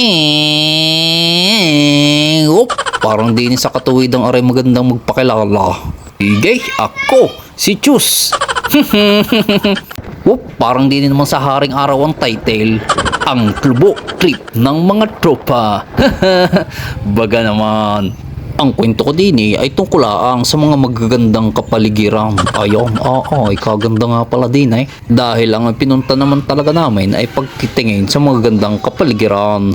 Eh, op, parang din sa katuwidang aray magandang magpakilala. Sige, ako, si Chus. Whoop, parang din naman sa haring araw ang title. Ang klubo trip ng mga tropa. Baga naman. Ang kwento ko din eh, ay tungkol lang sa mga magagandang kapaligiran. Ayun, oo, ay kaganda nga pala din eh. Dahil ang pinunta naman talaga namin ay pagkitingin sa mga gandang kapaligiran.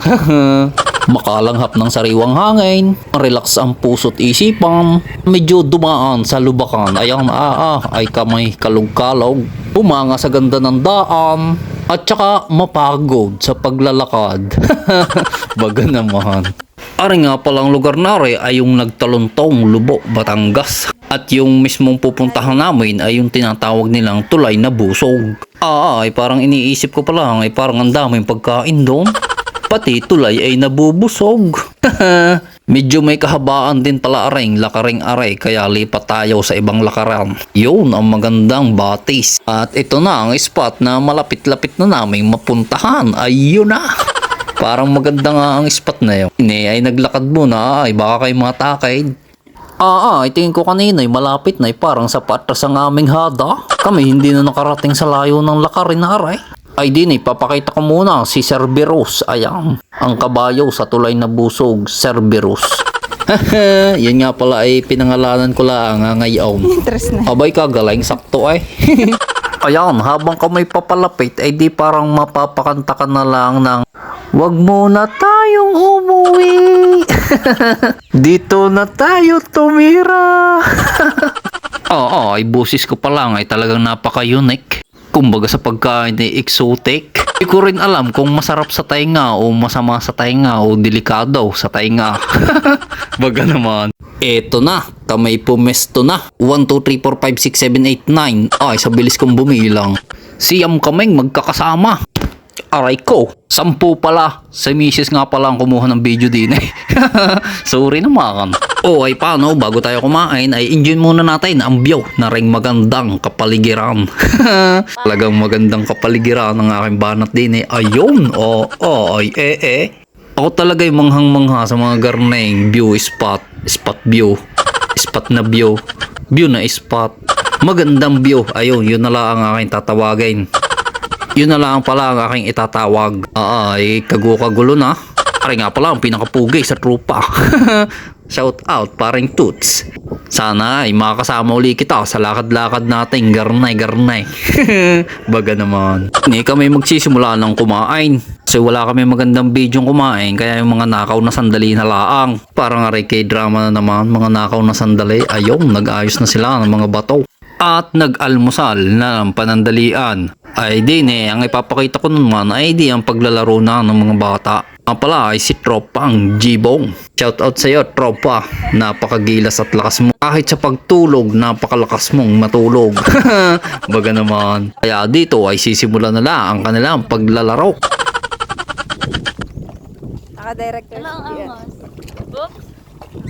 Makalanghap ng sariwang hangin, relax ang puso't isipan, medyo dumaan sa lubakan, ayan ah, ah ay kamay kalog-kalog, bumanga sa ganda ng daan, at saka mapagod sa paglalakad. Baga naman. Ari nga palang lugar na rin ay yung nagtaluntong Lubo, Batangas. At yung mismong pupuntahan namin ay yung tinatawag nilang tulay na busog. Ah, ay parang iniisip ko pa lang ay parang ang daming pagkain doon. Pati tulay ay nabubusog. Medyo may kahabaan din pala aring lakaring aray kaya lipat tayo sa ibang lakaran. Yun ang magandang batis. At ito na ang spot na malapit-lapit na naming mapuntahan. Ayun na. Parang maganda nga ang spot na yun. Ini ay naglakad muna ay baka kayo matakay. Ah, ah, ay tingin ko kanina ay malapit na ay parang sa patras ang aming hada. Kami hindi na nakarating sa layo ng lakarin na aray. Ay din eh, papakita ko muna si Cerberus. Ayan, ang kabayo sa tulay na busog, Cerberus. Yan nga pala ay pinangalanan ko lang nga ngayon. Interest na. Abay kagaling sakto ay. Ayan, habang ka may papalapit ay di parang mapapakanta ka na lang ng Wag muna tayong umuwi. Dito na tayo tumira. Oo, ay busis ko pa lang ay talagang napaka-unique. Kumbaga sa pagkain ay exotic. Hindi ko rin alam kung masarap sa tainga o masama sa tainga o delikado sa tainga. Baga naman. Eto na, kamay pumesto na. 1, 2, 3, 4, 5, 6, 7, 8, 9. Ay, sa bilis kong bumilang. Siyam kaming magkakasama. Aray ko, sampu pala. Sa misis nga pala ang kumuha ng video din eh. Sorry naman. O ay paano, bago tayo kumain, ay enjoy muna natin ang view na ring magandang kapaligiran. Talagang magandang kapaligiran ng aking banat din eh. Ayun, o, oh, ay, eh, eh. Ako talaga yung manghang-mangha sa mga garneng view spot, spot view, spot na view, view na spot. Magandang view, ayun, yun na lang ang aking tatawagin. Yun na lang pala ang aking itatawag. Ah, ay kagu-kagulo na. Pare nga pala ang pinakapugi sa trupa. Shout out paring Toots. Sana ay makakasama uli kita sa lakad-lakad nating garnay-garnay. Baga naman. Hindi kami magsisimula ng kumain. Kasi wala kami magandang video kumain kaya yung mga nakaw na sandali na laang. Parang kay drama na naman mga nakaw na sandali. Ayong nag-ayos na sila ng mga bato at nag-almusal na ng panandalian. Ay din eh, ang ipapakita ko naman ay di ang paglalaro na ng mga bata. Ang pala ay si Tropa ang Jibong. Shout out sa iyo Tropa, napakagilas at lakas mo. Kahit sa pagtulog, napakalakas mong matulog. Baga naman. Kaya dito ay sisimula na lang ang kanilang paglalaro. Naka-director Ian. angos? Oops.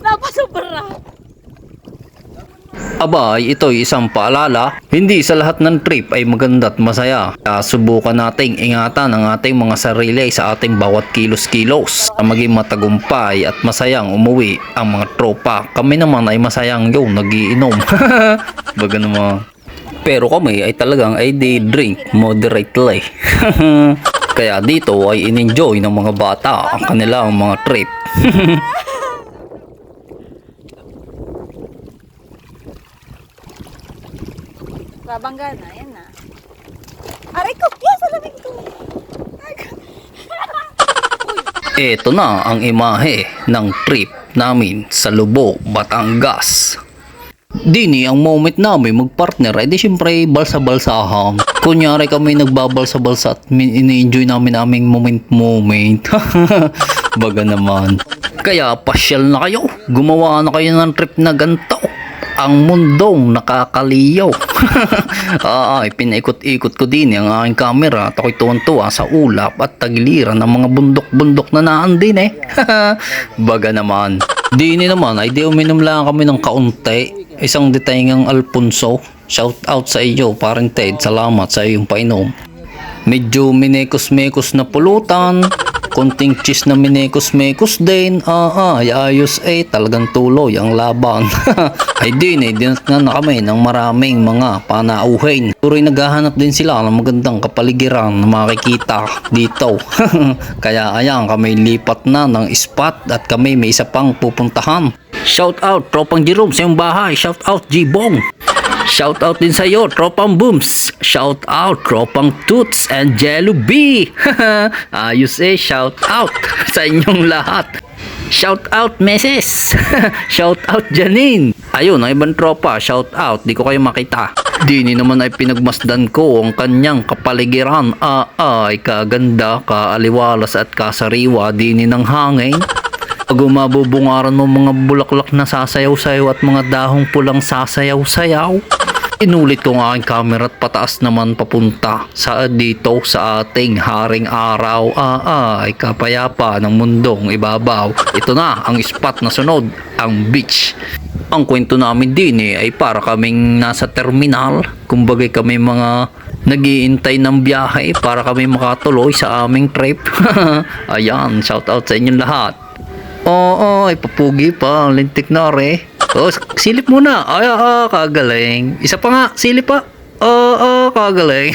Napasubra. Aba, ay ito'y isang paalala. Hindi sa lahat ng trip ay maganda at masaya. Kaya subukan nating ingatan ang ating mga sarili sa ating bawat kilos-kilos. Na maging matagumpay at masayang umuwi ang mga tropa. Kami naman ay masayang yung nagiinom. Baga naman. Pero kami ay talagang ay drink moderately. Kaya dito ay in-enjoy ng mga bata ang kanilang mga trip. Babangga na, yan na. Aray ko! Yan, salamin ko! Ito na ang imahe ng trip namin sa Lubo, Batangas. Dini ang moment namin magpartner ay di syempre balsa-balsahan. Kunyari kami nagbabalsa-balsa at ini-enjoy namin aming moment-moment. Baga naman. Kaya pasyal na kayo. Gumawa na kayo ng trip na ganito. Ang mundong nakakaliyaw. ah, pinaikot-ikot ko din ang aking camera at ako'y tuwan-tuwa sa ulap at tagiliran ng mga bundok-bundok na naan din eh. Baga naman. Dini naman ay di uminom lang kami ng kaunti. Isang detayingang Alfonso. Shout out sa iyo, parang Ted. Salamat sa iyong painom. Medyo minekos-mekos na pulutan. Konting cheese na minekos-mekos din. Ah, ah, ayos eh. Talagang tuloy ang laban. Ay din eh, dinat nga na kami ng maraming mga panauhin. Tuloy naghahanap din sila ng magandang kapaligiran na makikita dito. Kaya ayan, kami lipat na ng spot at kami may isa pang pupuntahan. Shout out, Tropang Jerome sa iyong bahay. Shout out, G-Bong. Shout out din sa iyo, Tropang Booms. Shout out, Tropang Toots and Jello B. Ayos eh, shout out sa inyong lahat. Shout out, Meses. shout out, Janine. Ayun, ang ibang tropa, shout out. Di ko kayo makita. Dini naman ay pinagmasdan ko ang kanyang kapaligiran. Ah, ay, kaganda, kaaliwalas at kasariwa. Dini ng hangin. Pag umabubungaran mo mga bulaklak na sasayaw-sayaw at mga dahong pulang sasayaw-sayaw. Inulit ko ang camera at pataas naman papunta sa dito sa ating haring araw. Ah, ay kapayapa ng mundong ibabaw. Ito na ang spot na sunod, ang beach. Ang kwento namin din eh, ay para kaming nasa terminal. Kumbaga kami mga nagiintay ng biyahe para kami makatuloy sa aming trip. Ayan, shout out sa inyong lahat. Oo, ay papugi pa. Ang lintik na re. Oh, silip muna. Ay, ah, kagaling. Isa pa nga, silip pa. Oo, oh, kagaling.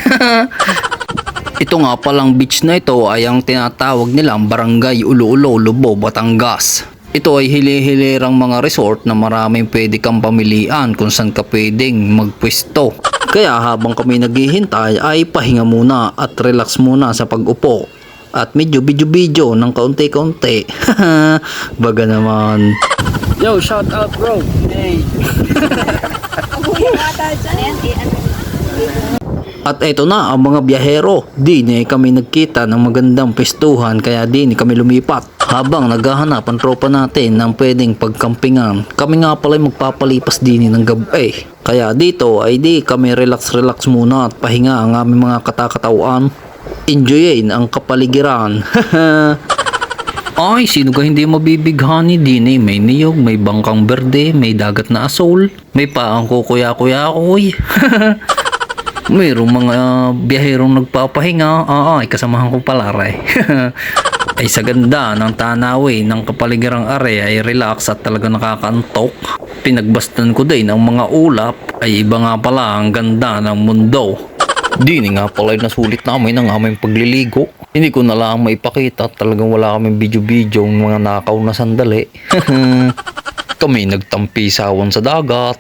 ito nga palang beach na ito ay ang tinatawag nilang Barangay Ulo-Ulo, Lubo, Batangas. Ito ay hili-hilirang mga resort na maraming pwede kang pamilian kung saan ka pwedeng magpwesto. Kaya habang kami naghihintay ay pahinga muna at relax muna sa pag-upo. At medyo video-video ng kaunti-kaunti. Baga naman. Yo, shout out bro. Hey. At eto na ang mga biyahero. Di ni kami nagkita ng magandang pestuhan kaya di ni kami lumipat. Habang naghahanap ang tropa natin ng pwedeng pagkampingan, kami nga pala magpapalipas din ng gabi. Kaya dito ay di kami relax-relax muna at pahinga ang aming mga katakatawan. Enjoyin ang kapaligiran. Ay, sino ka hindi mabibighani din eh. May niyog, may bangkang berde, may dagat na asol, may paang kukuya-kuya-kuy. Mayroong mga biyaherong nagpapahinga. Ah, ay kasamahan ko pala ray. ay sa ganda ng tanawin ng kapaligirang area ay relax at talaga nakakaantok. Pinagbastan ko din ang mga ulap ay iba nga pala ang ganda ng mundo. Dini nga pala nasulit namin ang aming pagliligo. Hindi ko na lang maipakita talagang wala kaming video-video ng mga nakaw na sandali. Kami nagtampisawan sa dagat.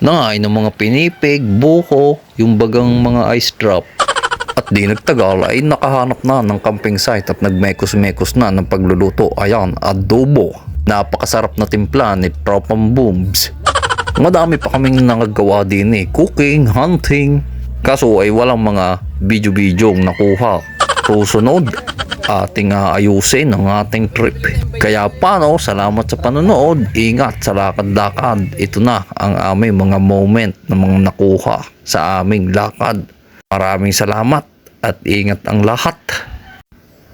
Nangain ng mga pinipig, buko, yung bagang mga ice drop. At di nagtagal ay nakahanap na ng camping site at nagmekos-mekos na ng pagluluto. Ayan, adobo. Napakasarap na timpla ni Tropang Booms. Madami pa kaming nangagawa din eh. Cooking, hunting. Kaso ay walang mga video-video nakuha. Susunod, ating ah, ayusin ang ating trip. Kaya paano, salamat sa panonood. Ingat sa lakad-lakad. Ito na ang aming mga moment na mga nakuha sa aming lakad. Maraming salamat at ingat ang lahat.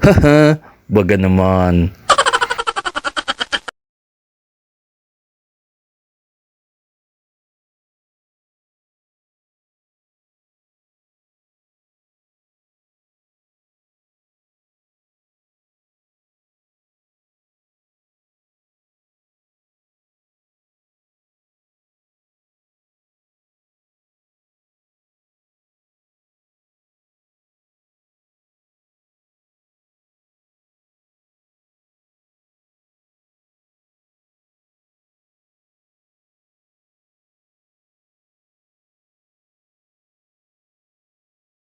Haha, baga naman.